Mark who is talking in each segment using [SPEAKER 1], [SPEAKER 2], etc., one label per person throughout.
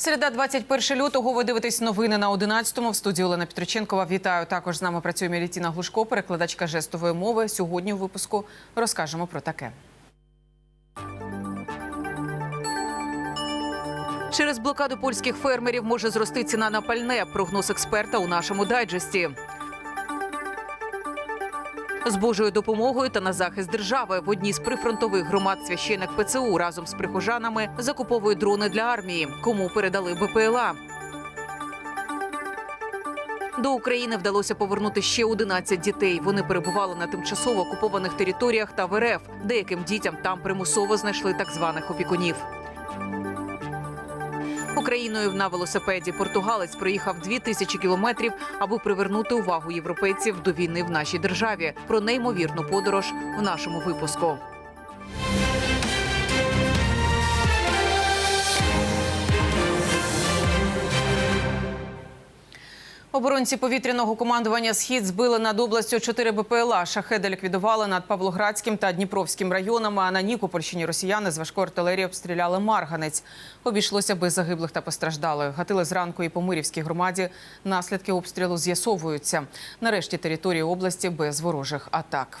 [SPEAKER 1] Середа, 21 лютого. Ви дивитесь новини на 11-му. В студії Олена Петриченкова. Вітаю. Також з нами працює Мілітіна Глушко, перекладачка жестової мови. Сьогодні у випуску розкажемо про таке. Через блокаду польських фермерів може зрости ціна на пальне. Прогноз експерта у нашому дайджесті. З Божою допомогою та на захист держави в одній з прифронтових громад священик ПЦУ разом з прихожанами закуповує дрони для армії. Кому передали БПЛА? До України вдалося повернути ще 11 дітей. Вони перебували на тимчасово окупованих територіях та в РФ. Деяким дітям там примусово знайшли так званих опікунів. Україною на велосипеді португалець проїхав дві тисячі кілометрів, аби привернути увагу європейців до війни в нашій державі. Про неймовірну подорож в нашому випуску. Оборонці повітряного командування Схід збили над областю 4 БПЛА. Шахеди ліквідували над Павлоградським та Дніпровським районами. А на Нікопольщині росіяни з важкої артилерії обстріляли Марганець. Обійшлося без загиблих та постраждалих. Гатили зранку і по Мирівській громаді. Наслідки обстрілу з'ясовуються. Нарешті території області без ворожих атак.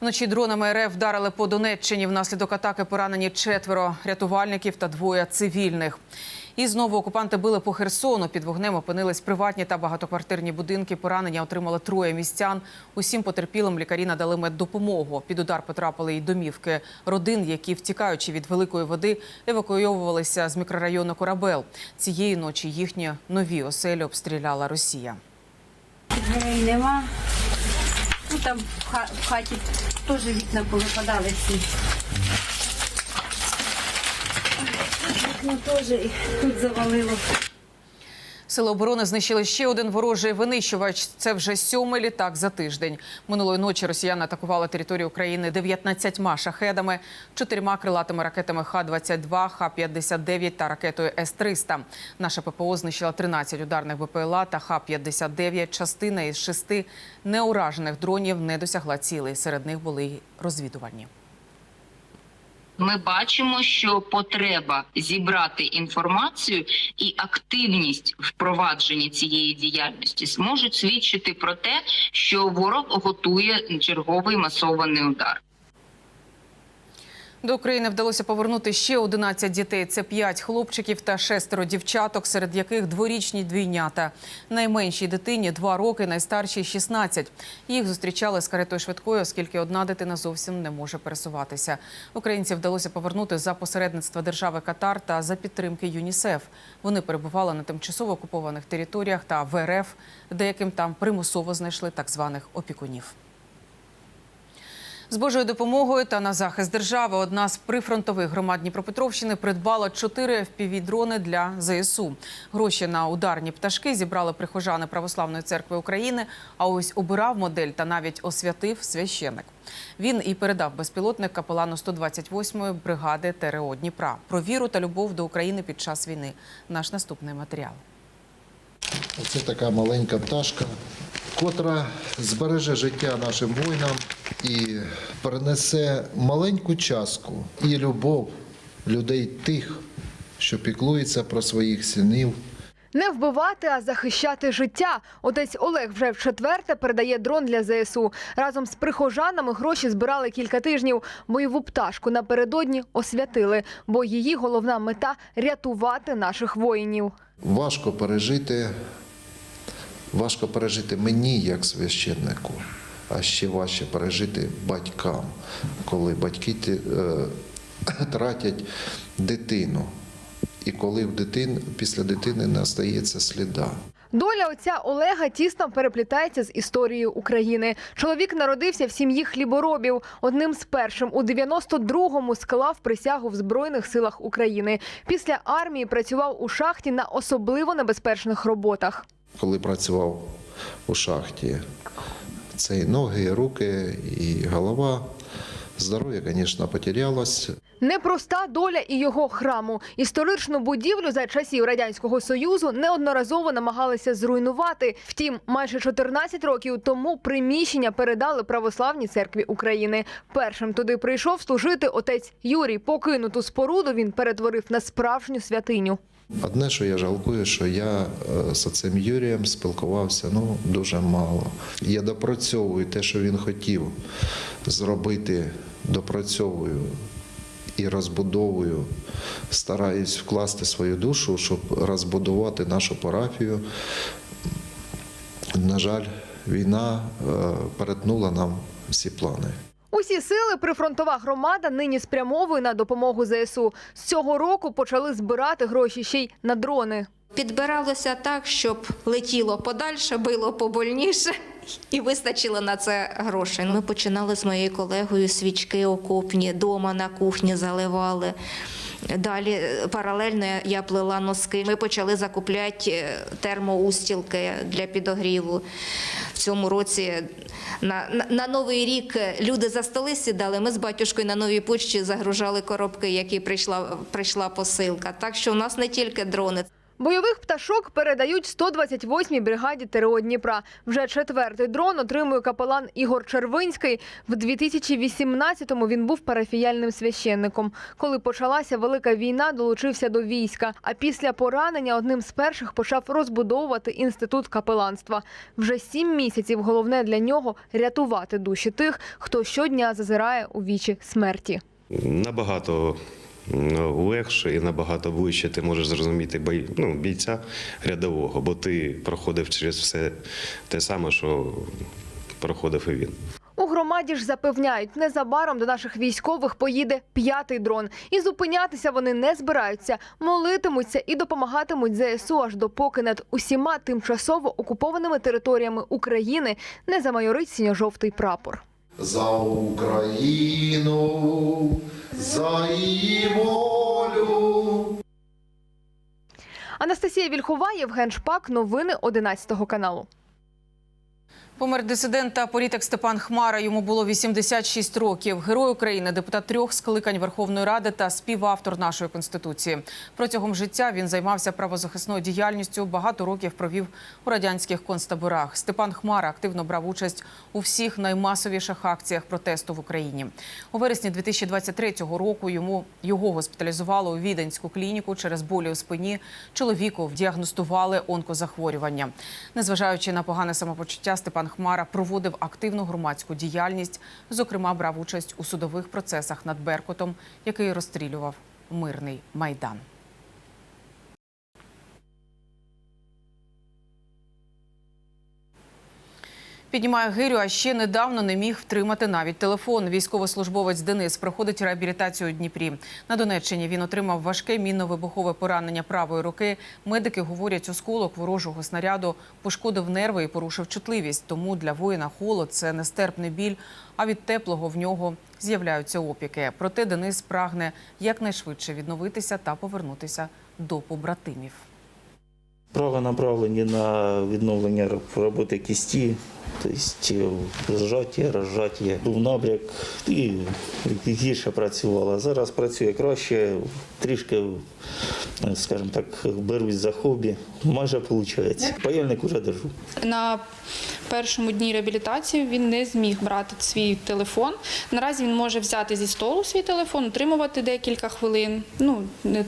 [SPEAKER 1] Вночі дронами РФ вдарили по Донеччині. Внаслідок атаки поранені четверо рятувальників та двоє цивільних. І знову окупанти били по Херсону. Під вогнем опинились приватні та багатоквартирні будинки. Поранення отримали троє містян. Усім потерпілим лікарі надали меддопомогу. Під удар потрапили й домівки родин, які, втікаючи від великої води, евакуйовувалися з мікрорайону Корабел. Цієї ночі їхні нові оселі обстріляла Росія.
[SPEAKER 2] Нема. Ну там в хаті теж вікна повипадали всі. Вікна теж і тут завалило.
[SPEAKER 1] Сили оборони знищили ще один ворожий винищувач. Це вже сьомий літак за тиждень. Минулої ночі росіяни атакували територію України 19 шахедами, чотирма крилатими ракетами Х-22, Х-59 та ракетою С-300. Наша ППО знищила 13 ударних БПЛА та Х-59. Частина із шести неуражених дронів не досягла цілей. Серед них були розвідувальні.
[SPEAKER 3] Ми бачимо, що потреба зібрати інформацію і активність впровадження цієї діяльності зможуть свідчити про те, що ворог готує черговий масований удар.
[SPEAKER 1] До України вдалося повернути ще 11 дітей. Це 5 хлопчиків та шестеро дівчаток, серед яких дворічні двійнята. Найменшій дитині 2 роки, найстаршій 16. Їх зустрічали з каретою швидкою, оскільки одна дитина зовсім не може пересуватися. Українців вдалося повернути за посередництва держави Катар та за підтримки ЮНІСЕФ. Вони перебували на тимчасово окупованих територіях та в РФ, деяким там примусово знайшли так званих опікунів. З Божою допомогою та на захист держави одна з прифронтових громад Дніпропетровщини придбала чотири FPV-дрони для ЗСУ. Гроші на ударні пташки зібрали прихожани Православної церкви України. А ось обирав модель та навіть освятив священик. Він і передав безпілотник капелану 128-ї бригади ТРО Дніпра про віру та любов до України під час війни. Наш наступний матеріал.
[SPEAKER 4] Оце така маленька пташка, котра збереже життя нашим воїнам і перенесе маленьку частку і любов людей тих, що піклуються про своїх синів.
[SPEAKER 5] Не вбивати, а захищати життя. Отець Олег вже в четверте передає дрон для ЗСУ. Разом з прихожанами гроші збирали кілька тижнів. Бойову пташку напередодні освятили, бо її головна мета рятувати наших воїнів.
[SPEAKER 4] Важко пережити, важко пережити мені як священнику, а ще важче пережити батькам, коли батьки е, тратять дитину. І коли в дитин, після дитини не остається сліда.
[SPEAKER 5] Доля отця Олега тісно переплітається з історією України. Чоловік народився в сім'ї хліборобів. Одним з першим у 92-му склав присягу в Збройних силах України. Після армії працював у шахті на особливо небезпечних роботах.
[SPEAKER 4] Коли працював у шахті. Це і ноги, і руки, і голова Здоров'я, звісно, потерялось.
[SPEAKER 5] Непроста доля і його храму. Історичну будівлю за часів радянського союзу неодноразово намагалися зруйнувати. Втім, майже 14 років тому приміщення передали православній церкві України. Першим туди прийшов служити отець Юрій. Покинуту споруду він перетворив на справжню святиню.
[SPEAKER 4] Одне, що я жалкую, що я е, з цим Юрієм спілкувався ну, дуже мало. Я допрацьовую те, що він хотів зробити, допрацьовую і розбудовую. Стараюсь вкласти свою душу, щоб розбудувати нашу парафію. На жаль, війна е, перетнула нам всі плани.
[SPEAKER 5] Усі сили прифронтова громада нині спрямовує на допомогу ЗСУ. З цього року почали збирати гроші ще й на дрони.
[SPEAKER 6] Підбиралося так, щоб летіло подальше, било побольніше. І вистачило на це грошей. Ми починали з моєю колегою свічки окопні, дома на кухні заливали. Далі е, паралельно я плела носки. Ми почали закупляти е, термоустілки для підогріву. В цьому році на, на, на новий рік люди за столи сідали. Ми з батюшкою на новій почті загружали коробки, які прийшла, прийшла посилка. Так що у нас не тільки дрони.
[SPEAKER 5] Бойових пташок передають 128-й бригаді ТРО Дніпра. Вже четвертий дрон отримує капелан Ігор Червинський. В 2018-му він був парафіяльним священником. Коли почалася велика війна, долучився до війська. А після поранення одним з перших почав розбудовувати інститут капеланства. Вже сім місяців головне для нього рятувати душі тих, хто щодня зазирає у вічі смерті.
[SPEAKER 7] набагато легше і набагато ближче ти можеш зрозуміти бій, ну, бійця рядового, бо ти проходив через все те саме, що проходив і він.
[SPEAKER 5] У громаді ж запевняють, незабаром до наших військових поїде п'ятий дрон. І зупинятися вони не збираються, молитимуться і допомагатимуть ЗСУ аж допоки над усіма тимчасово окупованими територіями України не замайорить синьо-жовтий прапор.
[SPEAKER 4] За Україну, за її волю.
[SPEAKER 5] Анастасія Вільхова, Євген Шпак. Новини 11 каналу.
[SPEAKER 1] Помер дисидент та політик Степан Хмара. Йому було 86 років. Герой України, депутат трьох скликань Верховної Ради та співавтор нашої конституції. Протягом життя він займався правозахисною діяльністю. Багато років провів у радянських концтаборах. Степан Хмара активно брав участь у всіх наймасовіших акціях протесту в Україні. У вересні 2023 року йому його госпіталізували у віденську клініку через болі у спині. Чоловіку діагностували онкозахворювання. Незважаючи на погане самопочуття, Степан Хмара проводив активну громадську діяльність. Зокрема, брав участь у судових процесах над Беркутом, який розстрілював мирний майдан. Піднімає гирю, а ще недавно не міг втримати навіть телефон. Військовослужбовець Денис проходить реабілітацію у Дніпрі. На Донеччині він отримав важке мінно-вибухове поранення правої руки. Медики говорять, осколок ворожого снаряду пошкодив нерви і порушив чутливість. Тому для воїна холод це нестерпний біль. А від теплого в нього з'являються опіки. Проте Денис прагне якнайшвидше відновитися та повернутися до побратимів.
[SPEAKER 8] Право направлені на відновлення роботи кісті, тобто зжаття, розжаття. Був набряк і гірше працювала. Зараз працює краще, трішки, скажімо так, берусь за хобі. Майже виходить. Паяльник уже держу.
[SPEAKER 9] На першому дні реабілітації він не зміг брати свій телефон. Наразі він може взяти зі столу свій телефон, утримувати декілька хвилин. Ну не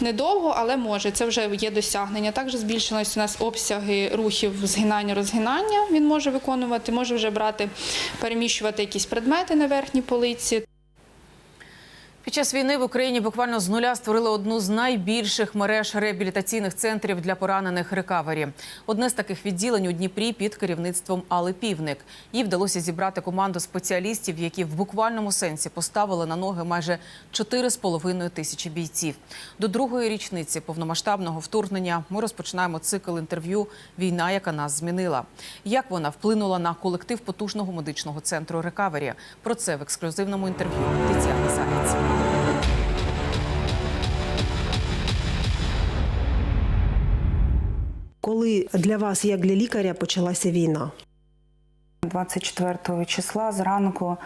[SPEAKER 9] недовго, але може. Це вже є досягнення. Також збільшились у нас обсяги рухів згинання, розгинання. Він може виконувати, може вже брати, переміщувати якісь предмети на верхній полиці.
[SPEAKER 1] Під час війни в Україні буквально з нуля створили одну з найбільших мереж реабілітаційних центрів для поранених рекавері. Одне з таких відділень у Дніпрі під керівництвом Али Півник. Їй вдалося зібрати команду спеціалістів, які в буквальному сенсі поставили на ноги майже 4,5 тисячі бійців. До другої річниці повномасштабного вторгнення ми розпочинаємо цикл інтерв'ю Війна, яка нас змінила. Як вона вплинула на колектив потужного медичного центру рекавері? Про це в ексклюзивному інтерв'ю Тетяни Заєць.
[SPEAKER 10] Коли для вас, як для лікаря, почалася війна? 24 числа зранку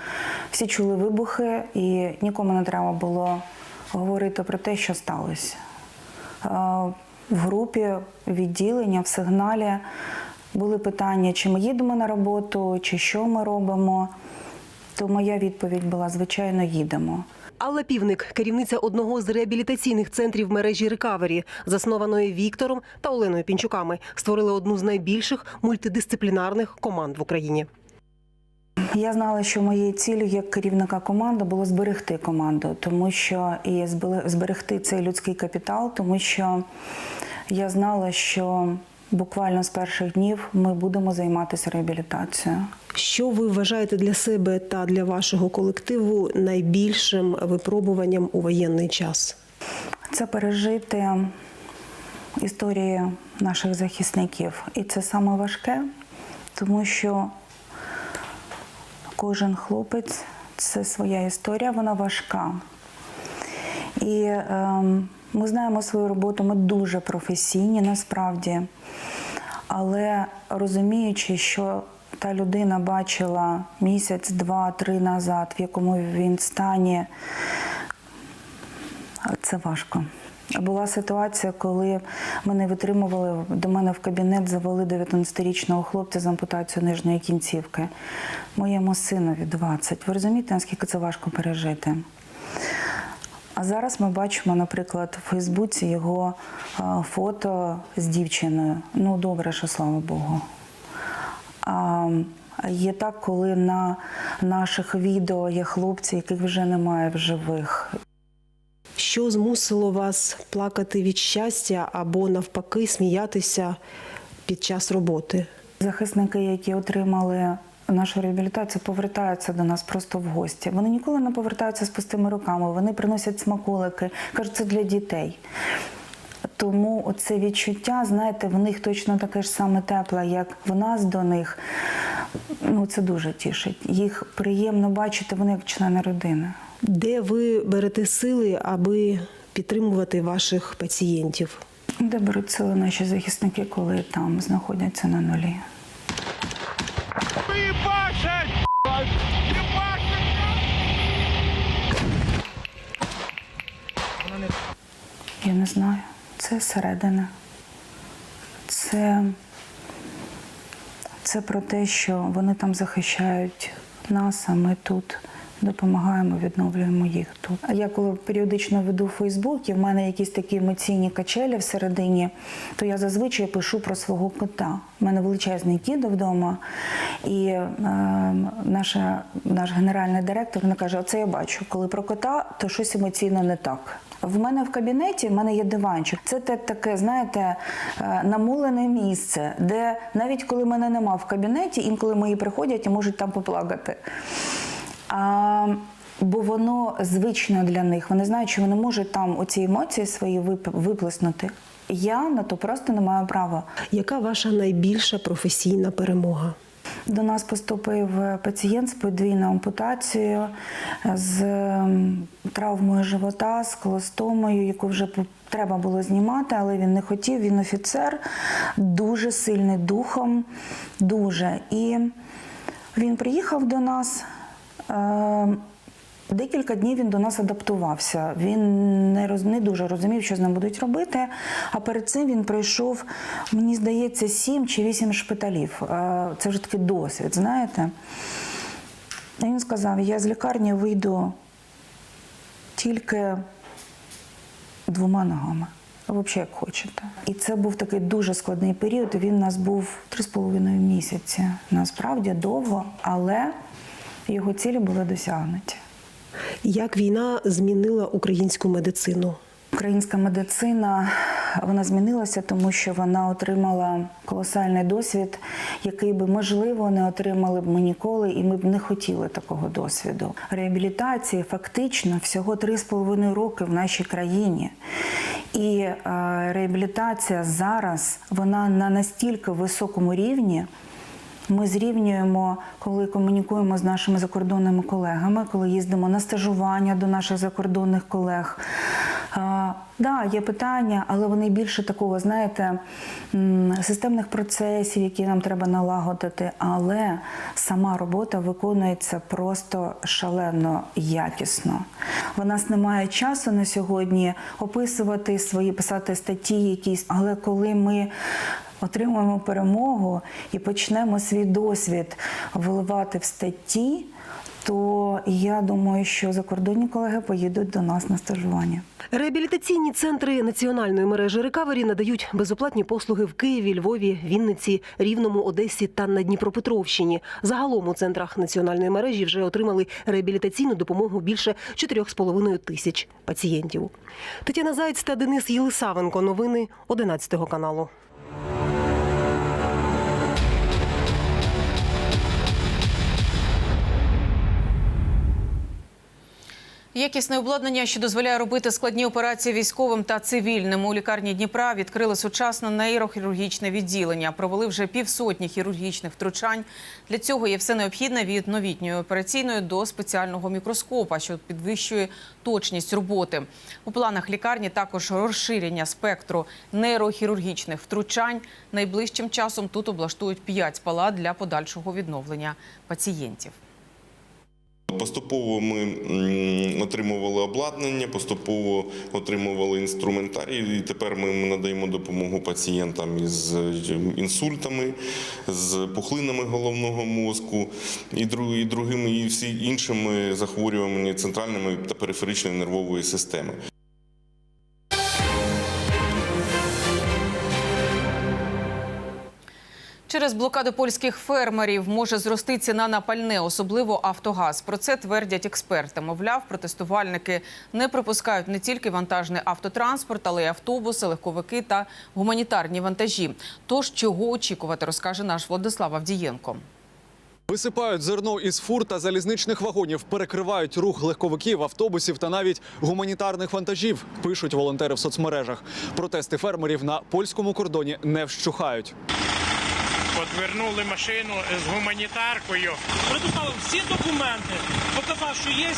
[SPEAKER 10] всі чули вибухи, і нікому не треба було говорити про те, що сталося. Е, В групі відділення в сигналі були питання, чи ми їдемо на роботу, чи що ми робимо. То моя відповідь була: звичайно, їдемо.
[SPEAKER 11] Алла Півник, керівниця одного з реабілітаційних центрів мережі Рекавері, заснованої Віктором та Оленою Пінчуками, створили одну з найбільших мультидисциплінарних команд в Україні.
[SPEAKER 10] Я знала, що моєю ціллю як керівника команди було зберегти команду, тому що і зберегти цей людський капітал, тому що я знала, що буквально з перших днів ми будемо займатися реабілітацією.
[SPEAKER 11] Що ви вважаєте для себе та для вашого колективу найбільшим випробуванням у воєнний час?
[SPEAKER 10] Це пережити історії наших захисників. І це саме важке, тому що кожен хлопець це своя історія, вона важка. І ем, ми знаємо свою роботу, ми дуже професійні насправді. Але розуміючи, що та людина бачила місяць, два, три назад, в якому він стані, це важко. Була ситуація, коли мене витримували, до мене в кабінет завели 19-річного хлопця з ампутацією нижньої кінцівки. Моєму синові 20. Ви розумієте, наскільки це важко пережити? А зараз ми бачимо, наприклад, в Фейсбуці його е, фото з дівчиною. Ну, добре, що слава Богу. А є так, коли на наших відео є хлопці, яких вже немає в живих.
[SPEAKER 11] Що змусило вас плакати від щастя або навпаки сміятися під час роботи?
[SPEAKER 10] Захисники, які отримали нашу реабілітацію, повертаються до нас просто в гості. Вони ніколи не повертаються з пустими руками. Вони приносять смаколики, кажуть, це для дітей. Тому оце відчуття, знаєте, в них точно таке ж саме тепле, як в нас до них. Ну, це дуже тішить. Їх приємно бачити, вони як члени родини.
[SPEAKER 11] Де ви берете сили, аби підтримувати ваших пацієнтів?
[SPEAKER 10] Де беруть сили наші захисники, коли там знаходяться на нулі? Я не знаю. Це середина. Це, це про те, що вони там захищають нас, а ми тут допомагаємо, відновлюємо їх тут. А я коли періодично веду Фейсбук, і в мене якісь такі емоційні качелі всередині, то я зазвичай пишу про свого кота. У мене величезний кіт вдома, і е, наша, наш генеральний директор вона каже: Оце я бачу, коли про кота, то щось емоційно не так. В мене в кабінеті в мене є диванчик. Це те таке, знаєте, е, намулене місце, де навіть коли мене нема в кабінеті, інколи мої приходять і можуть там поплакати. А, бо воно звично для них. Вони знають, що вони можуть там оці емоції свої виплеснути. Я на то просто не маю права.
[SPEAKER 11] Яка ваша найбільша професійна перемога?
[SPEAKER 10] До нас поступив пацієнт з подвійною ампутацією, з ем, травмою живота, з колостомою, яку вже треба було знімати, але він не хотів. Він офіцер, дуже сильний духом, дуже. І він приїхав до нас. Е, Декілька днів він до нас адаптувався. Він не роз не дуже розумів, що з ним будуть робити. А перед цим він пройшов, мені здається, сім чи вісім шпиталів. Е, Це вже такий досвід, знаєте. І він сказав: я з лікарні вийду тільки двома ногами. Взагалі, як хочете. І це був такий дуже складний період. Він у нас був три з половиною місяці. Насправді довго, але його цілі були досягнуті.
[SPEAKER 11] Як війна змінила українську медицину?
[SPEAKER 10] Українська медицина вона змінилася, тому що вона отримала колосальний досвід, який би можливо не отримали б ми ніколи, і ми б не хотіли такого досвіду. Реабілітації фактично всього 3,5 роки в нашій країні. І е, реабілітація зараз вона на настільки високому рівні. Ми зрівнюємо, коли комунікуємо з нашими закордонними колегами, коли їздимо на стажування до наших закордонних колег. А, да, є питання, але вони більше такого, знаєте, системних процесів, які нам треба налагодити. Але сама робота виконується просто шалено якісно. У нас немає часу на сьогодні описувати свої, писати статті якісь, але коли ми отримаємо перемогу і почнемо свій досвід виливати в статті, то я думаю, що закордонні колеги поїдуть до нас на стажування.
[SPEAKER 11] Реабілітаційні центри національної мережі рекавері надають безоплатні послуги в Києві, Львові, Вінниці, Рівному, Одесі та на Дніпропетровщині. Загалом у центрах національної мережі вже отримали реабілітаційну допомогу більше 4,5 тисяч пацієнтів. Тетяна Заєць та Денис Єлисавенко. Новини 11 каналу.
[SPEAKER 1] Якісне обладнання, що дозволяє робити складні операції військовим та цивільним у лікарні Дніпра, відкрили сучасне нейрохірургічне відділення. Провели вже півсотні хірургічних втручань. Для цього є все необхідне від новітньої операційної до спеціального мікроскопа, що підвищує точність роботи. У планах лікарні також розширення спектру нейрохірургічних втручань. Найближчим часом тут облаштують 5 палат для подальшого відновлення пацієнтів.
[SPEAKER 12] Поступово ми отримували обладнання, поступово отримували інструментарій. І тепер ми надаємо допомогу пацієнтам із е, інсультами, з пухлинами головного мозку і другими, і всі іншими захворюваннями центральної та периферичної нервової системи.
[SPEAKER 1] Через блокаду польських фермерів може зрости ціна на пальне, особливо Автогаз. Про це твердять експерти. Мовляв, протестувальники не пропускають не тільки вантажний автотранспорт, але й автобуси, легковики та гуманітарні вантажі. Тож чого очікувати, розкаже наш Владислав Авдієнко.
[SPEAKER 13] Висипають зерно із фур та залізничних вагонів, перекривають рух легковиків, автобусів та навіть гуманітарних вантажів. Пишуть волонтери в соцмережах. Протести фермерів на польському кордоні не вщухають.
[SPEAKER 14] Подвернули машину з гуманітаркою. Предоставив всі документи, показав, що є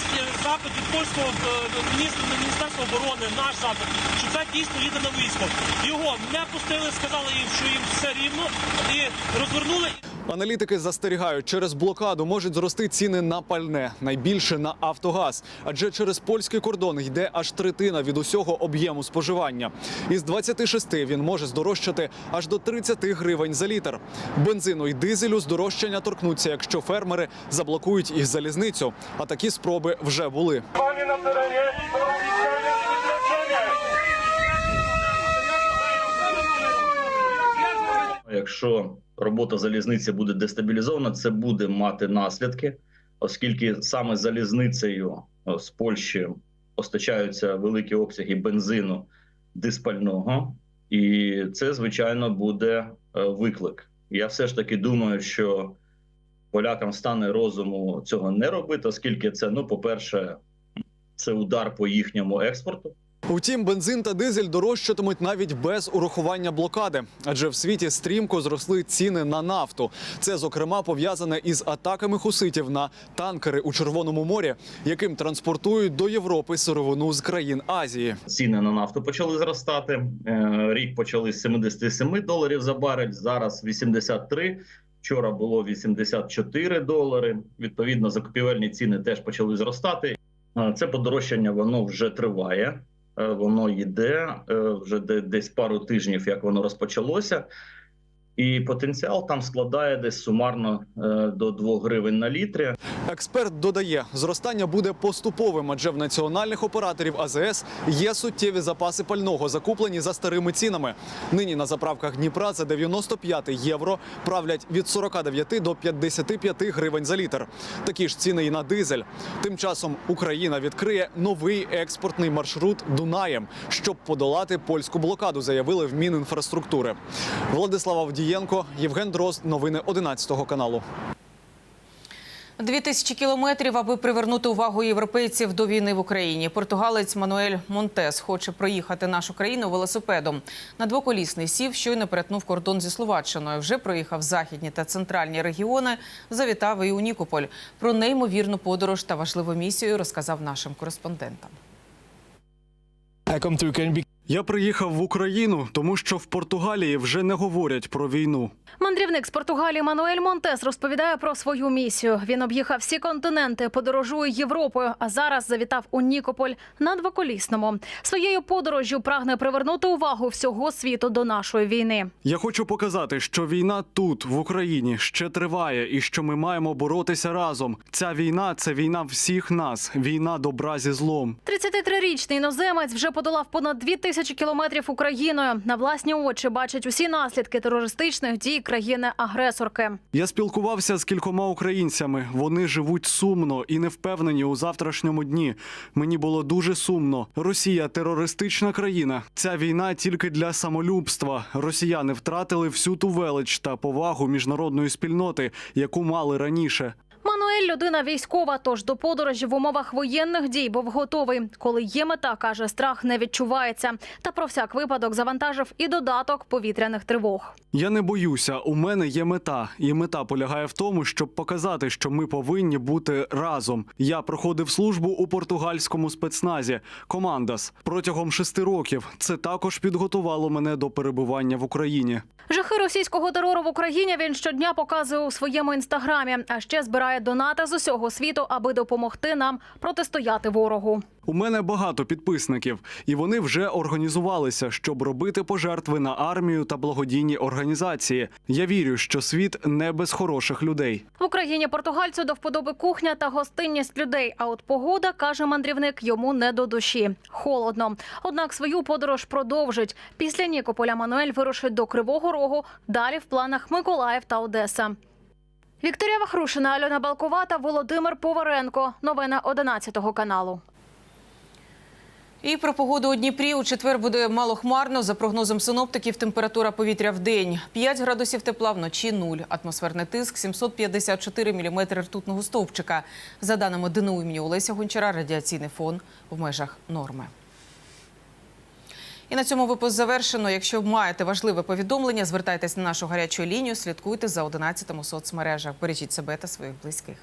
[SPEAKER 14] запит від польського е, міністра оборони, наш запит, що це дійсно їде на військо. Його не пустили, сказали їм, що їм все рівно, і розвернули.
[SPEAKER 13] Аналітики застерігають, через блокаду можуть зрости ціни на пальне, найбільше на Автогаз. Адже через польський кордон йде аж третина від усього об'єму споживання. Із 26 він може здорожчати аж до 30 гривень за літр. Бензину й дизелю здорожчання торкнуться, якщо фермери заблокують їх залізницю. А такі спроби вже були.
[SPEAKER 15] Якщо робота залізниці буде дестабілізована, це буде мати наслідки, оскільки саме залізницею е, з Польщі постачаються великі обсяги бензину диспального, і це звичайно буде е, виклик. Я все ж таки думаю, що полякам стане розуму цього не робити, оскільки це, ну, по-перше, це удар по їхньому експорту.
[SPEAKER 13] Утім, бензин та дизель дорожчатимуть навіть без урахування блокади, адже в світі стрімко зросли ціни на нафту. Це зокрема пов'язане із атаками хуситів на танкери у Червоному морі, яким транспортують до Європи сировину з країн Азії.
[SPEAKER 15] ціни на нафту почали зростати. Е, Рік почали з 77 доларів за барель, зараз 83. Вчора було 84 долари. Відповідно, закупівельні ціни теж почали зростати. Е, Це подорожчання воно вже триває. Е, Воно йде е, вже де- десь пару тижнів, як воно розпочалося. І потенціал там складає десь сумарно е, до 2 гривень на літрі.
[SPEAKER 13] Експерт додає, зростання буде поступовим, адже в національних операторів АЗС є суттєві запаси пального, закуплені за старими цінами. Нині на заправках Дніпра за 95 євро правлять від 49 до 55 гривень за літр. Такі ж ціни і на дизель. Тим часом Україна відкриє новий експортний маршрут Дунаєм, щоб подолати польську блокаду, заявили в Мінінфраструктури. Владислав Авдієнко, Євген Дрозд. Новини 11 каналу.
[SPEAKER 1] Дві тисячі кілометрів, аби привернути увагу європейців до війни в Україні. Португалець Мануель Монтес хоче проїхати нашу країну велосипедом. На двоколісний сів щойно перетнув кордон зі Словаччиною. Вже проїхав західні та центральні регіони. Завітав і у Нікополь. Про неймовірну подорож та важливу місію розказав нашим кореспондентам.
[SPEAKER 16] Я приїхав в Україну, тому що в Португалії вже не говорять про війну.
[SPEAKER 17] Мандрівник з Португалії Мануель Монтес розповідає про свою місію. Він об'їхав всі континенти, подорожує Європою, а зараз завітав у Нікополь на двоколісному. Своєю подорожжю прагне привернути увагу всього світу до нашої війни.
[SPEAKER 16] Я хочу показати, що війна тут, в Україні, ще триває, і що ми маємо боротися разом. Ця війна це війна всіх нас, війна добра зі злом.
[SPEAKER 17] 33-річний іноземець вже подолав понад дві тисячі кілометрів Україною. На власні очі бачить усі наслідки терористичних дій країни-агресорки.
[SPEAKER 16] Я спілкувався з кількома українцями. Вони живуть сумно і не впевнені у завтрашньому дні. Мені було дуже сумно. Росія терористична країна. Ця війна тільки для самолюбства. Росіяни втратили всю ту велич та повагу міжнародної спільноти, яку мали раніше.
[SPEAKER 17] Мануель людина військова, тож до подорожі в умовах воєнних дій був готовий. Коли є мета, каже, страх не відчувається. Та про всяк випадок завантажив і додаток повітряних тривог.
[SPEAKER 16] Я не боюся. У мене є мета, і мета полягає в тому, щоб показати, що ми повинні бути разом. Я проходив службу у португальському спецназі Командас протягом шести років. Це також підготувало мене до перебування в Україні.
[SPEAKER 17] Жахи російського терору в Україні він щодня показує у своєму інстаграмі, а ще збирає донати з усього світу, аби допомогти нам протистояти ворогу.
[SPEAKER 16] У мене багато підписників, і вони вже організувалися, щоб робити пожертви на армію та благодійні організації. Я вірю, що світ не без хороших людей.
[SPEAKER 17] В Україні португальцю до вподоби кухня та гостинність людей. А от погода каже мандрівник йому не до душі. Холодно. Однак свою подорож продовжить. Після Нікополя Мануель вирушить до Кривого Рогу. Далі в планах Миколаїв та Одеса. Вікторія Вахрушина, Альона Балкова та Володимир Поваренко. Новини 11 каналу.
[SPEAKER 1] І про погоду у Дніпрі у четвер буде малохмарно. За прогнозом синоптиків, температура повітря в день 5 градусів тепла, вночі 0. Атмосферний тиск 754 міліметри ртутного стовпчика. За даними ДНУ імені Олеся Гончара, радіаційний фон в межах норми. І на цьому випуск завершено. Якщо маєте важливе повідомлення, звертайтесь на нашу гарячу лінію, слідкуйте за 11 у соцмережах. Бережіть себе та своїх близьких.